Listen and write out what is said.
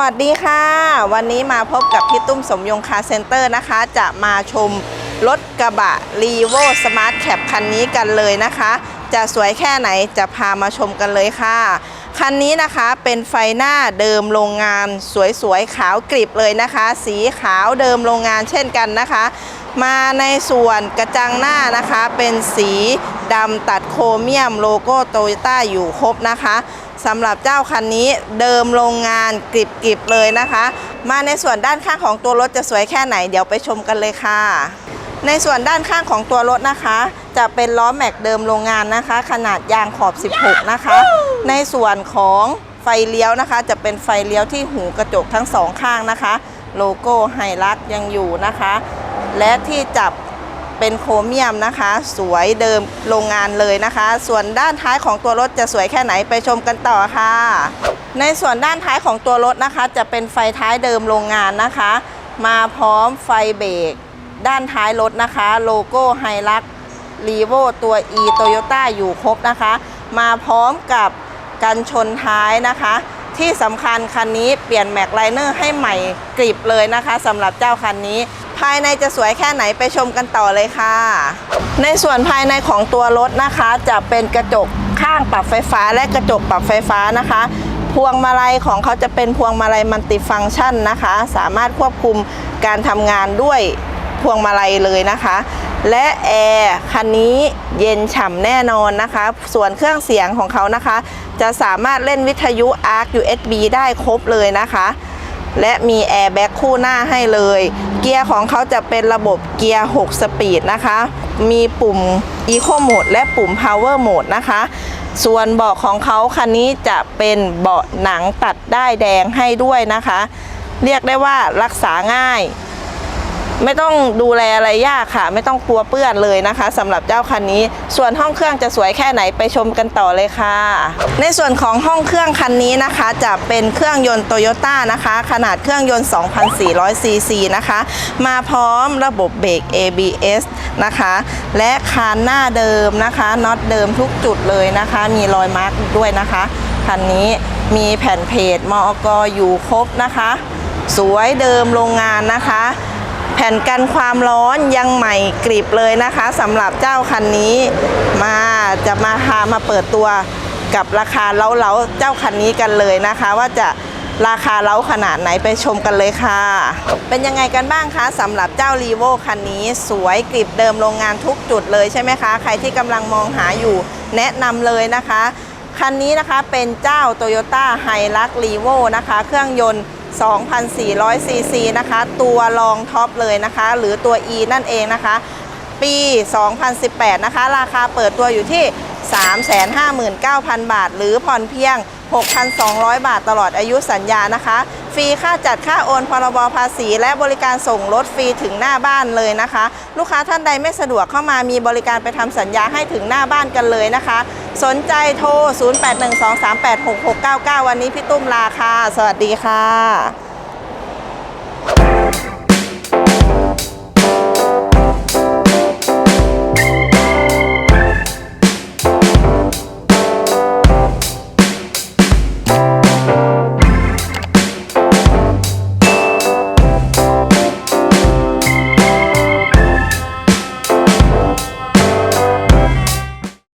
วัสดีค่ะ วันนี้มาพบกับพี่ตุ้มสมยงคาร์เซ็นเตอร์นะคะ จะมาชมรถกระบะ r e v o Smart Cap คันนี้กันเลยนะคะ จะสวยแค่ไหนจะพามาชมกันเลยค่ะ คันนี้นะคะเป็นไฟหน้าเดิมโรงงาน สวยๆขาวกริบเลยนะคะ สีขาวเดิมโรงงานเช่นกันนะคะ มาในส่วนกระจังหน้านะคะ เป็นสีดำตัดโครเมียมโลโก้โตโยต้าอยู่ครบนะคะสำหรับเจ้าคันนี้เดิมโรงงานกริบๆเลยนะคะ มาในส่วนด้านข้างของตัวรถจะสวยแค่ไหนเดี๋ยวไปชมกันเลยค่ะ ในส่วนด้านข้างของตัวรถนะคะ จะเป็นล้อแม็กเดิมโรงงานนะคะ ขนาดยางขอบ 16 นะคะ ในส่วนของไฟเลี้ยวนะคะ จะเป็นไฟเลี้ยวที่หูกระจกทั้งสองข้างนะคะ โลโก้ไฮลักยังอยู่นะคะ และที่จับเป็นโครเมียมนะคะ สวยเดิมโรงงานเลยนะคะ ส่วนด้านท้ายของตัวรถจะสวยแค่ไหนไปชมกันต่อค่ะ ในส่วนด้านท้ายของตัวรถนะคะ จะเป็นไฟท้ายเดิมโรงงานนะคะ มาพร้อมไฟเบรกด้านท้ายรถนะคะ โลโก้ไฮลักรีโวตัว e Toyota อยู่ครบนะคะ มาพร้อมกับกันชนท้ายนะคะ ที่สำคัญคันนี้เปลี่ยนแม็กไลเนอร์ให้ใหม่กริบเลยนะคะสำหรับเจ้าคันนี้ ภายในจะสวยแค่ไหนไปชมกันต่อเลยค่ะ ในส่วนภายในของตัวรถนะคะ จะเป็นกระจกข้างปรับไฟฟ้าและกระจกปรับไฟฟ้านะคะ พวงมาลัยของเขาจะเป็นพวงมาลัยมัลติฟังก์ชันนะคะ สามารถควบคุมการทำงานด้วยพวงมาลัยเลยนะคะ และแอร์คันนี้เย็นฉ่ำแน่นอนนะคะ ส่วนเครื่องเสียงของเขานะคะ จะสามารถเล่นวิทยุ ARC USB ได้ครบเลยนะคะ และมีแอร์แบ็กคู่หน้าให้เลย เกียร์ของเขาจะเป็นระบบเกียร์ 6 สปีดนะคะ มีปุ่ม Eco Mode และปุ่ม Power Mode นะคะ ส่วนเบาะของเขาคันนี้จะเป็นเบาะหนังตัดได้แดงให้ด้วยนะคะ เรียกได้ว่ารักษาง่าย ไม่ต้องดูแลอะไรยากค่ะ ไม่ต้องกลัวเปื้อนเลยนะคะสำหรับเจ้าคันนี้ ส่วนห้องเครื่องจะสวยแค่ไหนไปชมกันต่อเลยค่ะ ในส่วนของห้องเครื่องคันนี้นะคะ จะเป็นเครื่องยนต์โตโยต้านะคะ ขนาดเครื่องยนต์ 2,400 ซีซีนะคะ มาพร้อมระบบเบรก ABS นะคะ และคานหน้าเดิมนะคะน็อตเดิมทุกจุดเลยนะคะ มีรอยมาร์กด้วยนะคะคันนี้มีแผ่นเพจมอกอยู่ครบนะคะ สวยเดิมโรงงานนะคะ แผ่นกันความร้อนยังใหม่กริบเลยนะคะสำหรับเจ้าคันนี้มาจะมาพามาเปิดตัวกับราคาเล้าๆเจ้าคันนี้กันเลยนะคะ ว่าจะราคาเล้าขนาดไหนไปชมกันเลยค่ะ เป็นยังไงกันบ้างคะสำหรับเจ้ารีโวคันนี้สวยกริบเดิมโรงงานทุกจุดเลยใช่ไหมคะ ใครที่กำลังมองหาอยู่แนะนำเลยนะคะ คันนี้นะคะเป็นเจ้า Toyota h i l u x r e v o นะคะ เครื่องยนต์ 2,400 ซีซีนะคะ ตัวรองท็อปเลยนะคะ หรือตัว E นั่นเองนะคะ ปี 2018 นะคะ ราคาเปิดตัวอยู่ที่ 359,000 บาท หรือผ่อนเพียง 6,200 บาทตลอดอายุสัญญานะคะ ฟรีค่าจัดค่าโอนพรบภาษี และบริการส่งรถฟรีถึงหน้าบ้านเลยนะคะ ลูกค้าท่านใดไม่สะดวกเข้ามามีบริการไปทำสัญญาให้ถึงหน้าบ้านกันเลยนะคะ สนใจโทร 0812386699 วันนี้พี่ตุ้มลาค่ะ สวัสดีค่ะ